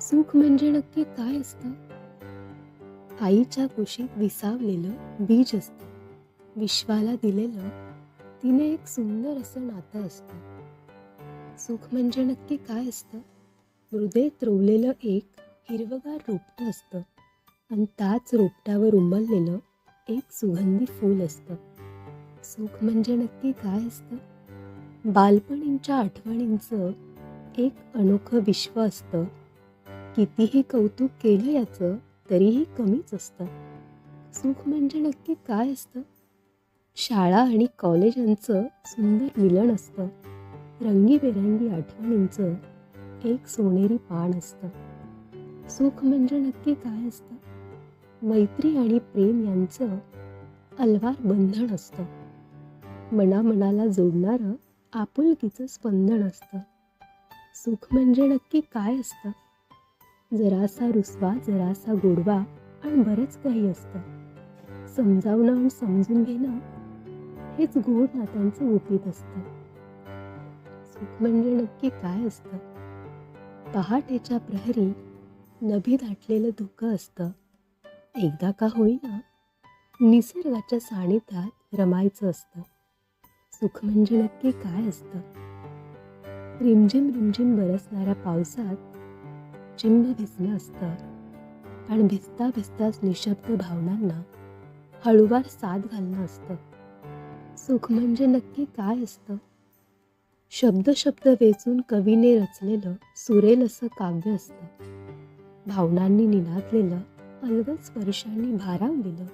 सुख म्हणजे नक्की काय असतं? आईच्या कुशीत विसावलेलं बीज असतं. विश्वाला दिलेलं तिने एक सुंदर असं नातं असतं. सुख म्हणजे नक्की काय असतं? हृदय रोवलेलं एक हिरवगार रोपटं असतं. आणि त्याच रोपट्यावर उमललेलं एक सुगंधी फूल असतं. सुख म्हणजे नक्की काय असतं? बालपणींच्या आठवणींचं एक अनोखं विश्व असतं. कितीही कौतुक केलं याचं तरीही कमीच असतं. सुख म्हणजे नक्की काय असतं? शाळा आणि कॉलेजांचं सुंदर मिलन असतं. रंगीबेरंगी आठवणींचं एक सोनेरी पान असतं. सुख म्हणजे नक्की काय असतं? मैत्री आणि प्रेम यांचं अलवार बंधन असतं. मनामनाला जोडणारं आपुलकीचं स्पंदन असतं. सुख म्हणजे नक्की काय असतं? जरासा रुसवा जरासा गोडवा आणि बरंच काही असतं. समजावणं आणि समजून घेणं हेच गोड नात्यांचं गुपित असतं. सुख म्हणजे नक्की काय असतं? पहाटेच्या प्रहरी नभी दाटलेलं धुकं असतं. एकदा का होईना निसर्गाच्या सानिध्यात रमायचं असतं. सुख म्हणजे नक्की काय असतं? रिमझिम रिमझिम बरसणाऱ्या पावसात चिंब भिजलं असतं. आणि भिजता भिजताच निशब्द भावनांना हळूवार साथ घालणं असतं. सुख म्हणजे नक्की काय असतं? शब्द शब्द वेचून कवीने रचलेलं सुरेल असं काव्य असतं. भावनांनी निनादलेलं अलगद स्पर्शांनी भारावलेलं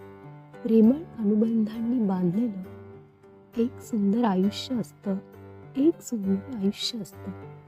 प्रेमळ अनुबंधांनी बांधलेलं एक सुंदर आयुष्य असतं एक सुंदर आयुष्य असतं.